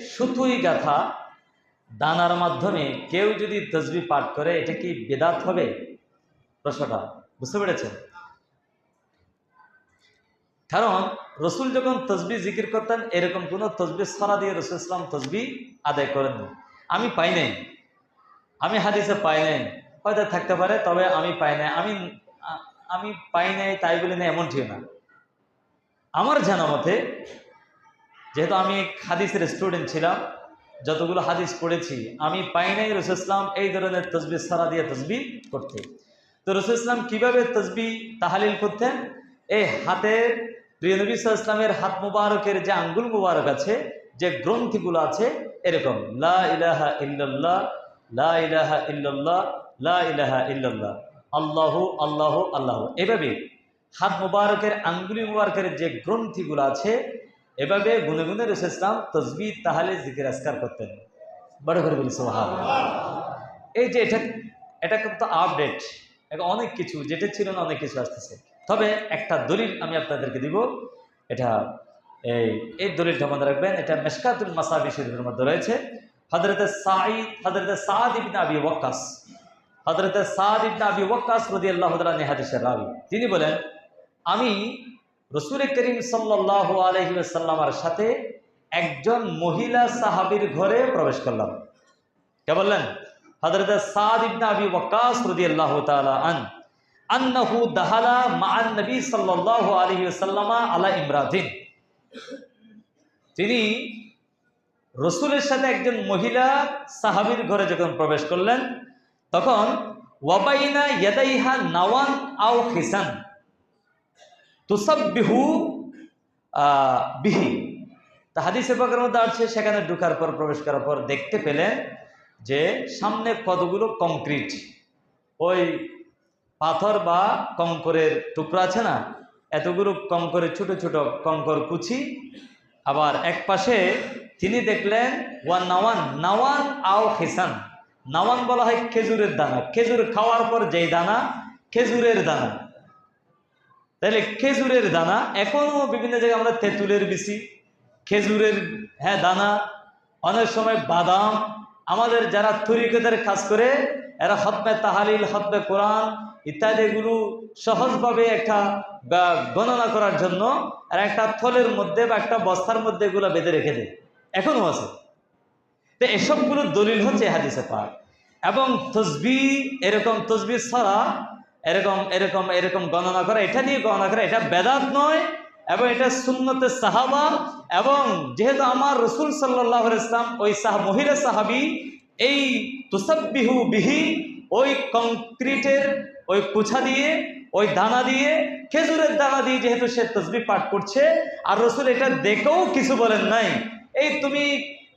সুতুই গাথা দানার মাধ্যমে কেউ যদি তসবি পাঠ করে, এটা কি বেদাত হবে? প্রশ্নটা, বুঝতে পেরেছেন? কারণ রসুল যখন তসবি জিকির করতেন, এরকম কোনো তসবি সরা দিয়ে রসুল ইসলাম তসবি আদায় করেননি আমি পাই নাই। আমি হাদিসে পাই নাই। হয়তো থাকতে পারে, তবে আমি পাই নাই। আমি আমি পাই নাই, তাই বলে না এমন ঠিক না। আমার জানা মতে যেহেতু আমি হাদিসের স্টুডেন্ট ছিলাম, যতগুলো হাদিস পড়েছি, আমি পাই নাই রসুল ইসলাম এই ধরনের তসবি, সারা দিয়ে তসবি করতে। তো রসুল ইসলাম কীভাবে তসবি তাহালিল করতেন? এই হাতের প্রিয় নবী সাল্লাল্লাহু ইসলামের হাত মুবারকের যে আঙ্গুল মুবারক আছে, যে গ্রন্থিগুলো আছে, এরকম, লা ইলাহা ইল্লাল্লাহ, লা ইলাহা ইল্লাল্লাহ, লা ইলাহা ইল্লাল্লাহ, আল্লাহু, আল্লাহ আল্লাহ। এভাবে হাত মুবারকের, আঙ্গুলি মুবারকের যে গ্রন্থিগুলো আছে এভাবে গুনে গুনে রসুল ইসলাম, তসবি, তাহলে জিকির আসকার করতেন বড় করে বলি সোহাব এই যে এটা এটা কিন্তু আপডেট অনেক কিছু, যেটা ছিল না, অনেক কিছু আসতেছে। তবে একটা দলিল আমি আপনাদেরকে দিব, এটা এই এই দলিলটা মনে রাখবেন, এটা মেশকাতুল মাসাবি শরীফের মধ্যে রয়েছে। হজরত সাঈদ হজরত সাদ ইবনে আবি ওয়াক্কাস হজরত সাদ ইবনে আবি ওয়াক্কাস রাদিয়াল্লাহু তাআলা হাদিসের রাবি। তিনি বলেন, আমি রসুল করিম সাল্লাহ আলহিসাল্লামার সাথে একজন মহিলা সাহাবীর ঘরে প্রবেশ করলাম। কে বললেন? হজরত সাদ ইবনে আবি ওয়াক্কাস রাদিয়াল্লাহু তাআলা আন আন্নাহু দাহালা মাআন নবী সাল্লাল্লাহু আলাইহি ওয়াসাল্লামা আলা ইমরাতিন তিনি রসুলের সাথে একজন মহিলা সাহাবীর ঘরে যখন প্রবেশ করলেন, তখন ওয়াবাইনা ইয়াদাইহা নাওয়ান আও খিসান তুসাব্বিহু বিহি। তা হাদিসে পাকের মধ্যে আছে সেখানে ঢুকার পর, প্রবেশ করার পর দেখতে পেলেন যে সামনে কতগুলো কংক্রিট ওই পাথর বা কঙ্করের টুকরা আছে না, এতগুলো কঙ্করের ছোট ছোট কঙ্কর কুচি। আবার এক পাশে তিনি দেখলেন, ওয়ান নাওয়ান নাওয়ান আও খেসান। নাওয়ান বলা হয় খেজুরের দানা। খেজুর খাওয়ার পর যেই দানা, খেজুরের দানা। তাহলে খেজুরের দানা, এখনও বিভিন্ন জায়গায় আমরা তেঁতুলের বিচি, খেজুরের হ্যাঁ দানা, অনেক সময় বাদাম, আমাদের যারা তরিকতের কাজ করে, এরা হতমে তাহালিল, হতমে কোরআন ইত্যাদিগুলো সহজভাবে একটা গণনা করার জন্য আর একটা থলের মধ্যে বা একটা বস্তার মধ্যে এগুলো বেঁধে রেখে দেয়। এখনও আছে। তো এসবগুলো দলিল হচ্ছে হাদিসে পাক। এবং তসবি, এরকম তসবি ছাড়া এরকম এরকম এরকম গণনা করা, এটা নিয়ে গণনা করা, এটা বেদাত নয়, এবং এটা সুন্নতে সাহাবা, এবং যেহেতু আমার রসুল সাল্লাহ ইসলাম ওই সাহা, মহিলা সাহাবি, এই তুসাব্বিহু বিহি, ওই কংক্রিটের ওই কুছা দিয়ে, ওই দানা দিয়ে, খেজুরের দানা দিয়ে যেহেতু সে তসবি পাঠ করছে, আর রসুল এটা দেখেও কিছু বলেন নাই। এই তুমি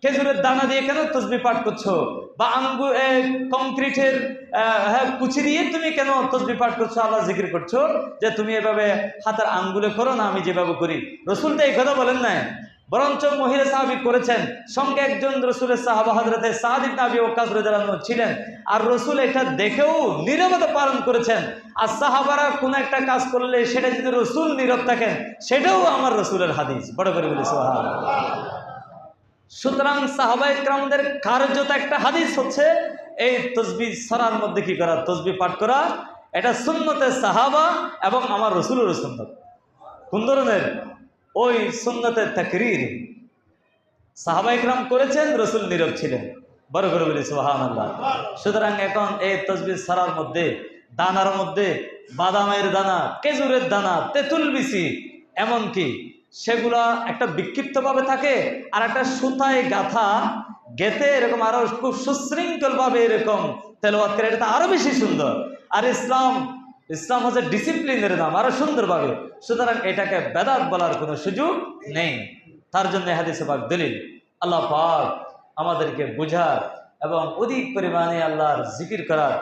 খেজুরের দানা দিয়ে কেন তসবি পাঠ করছ? বা আঙ্গু কংক্রিটের হ্যাঁ কুচি দিয়ে তুমি কেন তসবি পাঠ করছ? আল্লাহ জিকির করছ যে তুমি এভাবে হাতের আঙ্গুলে করো না, আমি যেভাবে করি। রসুল তো এই কথা বলেন নাই। বরঞ্চ মহিলা সাহাবি করেছেন। সঙ্গে একজন রসুলের সাহাবা হজরতে সাহাদিব নাবি রাদিয়াল্লাহু আনহু ছিলেন। আর রসুল এটা দেখেও নীরবতা পালন করেছেন। আর সাহাবারা কোনো একটা কাজ করলে সেটা যদি রসুল নীরব থাকেন, সেটাও আমার রসুলের হাদিস। বড় করে বলি সুতরাং সাহাবাই ক্রামদের কার্যত একটা হাদিস হচ্ছে, এই তসবি সরার মধ্যে কি করা, তসবি পাঠ করা, এটা সুন্নতে সাহাবা এবং আমার রসুলের সুন্নত। কোন ধরনের? ওই সুন্নতের তাকরির। সাহাবাই ক্রাম করেছেন, রসুল নীরব ছিলেন। বড় করে বলি সুহান আল্লাহ সুতরাং এখন এই তসবি সরার মধ্যে, দানার মধ্যে, বাদামের দানা, খেজুরের দানা, তেঁতুল বিচি, এমনকি সেগুলা একটা বিক্ষিপ্তভাবে থাকে আর একটা সুতায় গাথা গেতে এরকম আরও খুব সুশৃঙ্খলভাবে এরকম তেলবাদ করে, এটা আরও বেশি সুন্দর। আর ইসলাম ইসলাম হচ্ছে ডিসিপ্লিনের নাম আরও সুন্দরভাবে। সুতরাং এটাকে বেদাত বলার কোনো সুযোগ নেই। তার জন্য হাদিসে দলিল। আল্লাহ পাক আমাদেরকে বুঝার এবং অধিক পরিমাণে আল্লাহর জিকির করার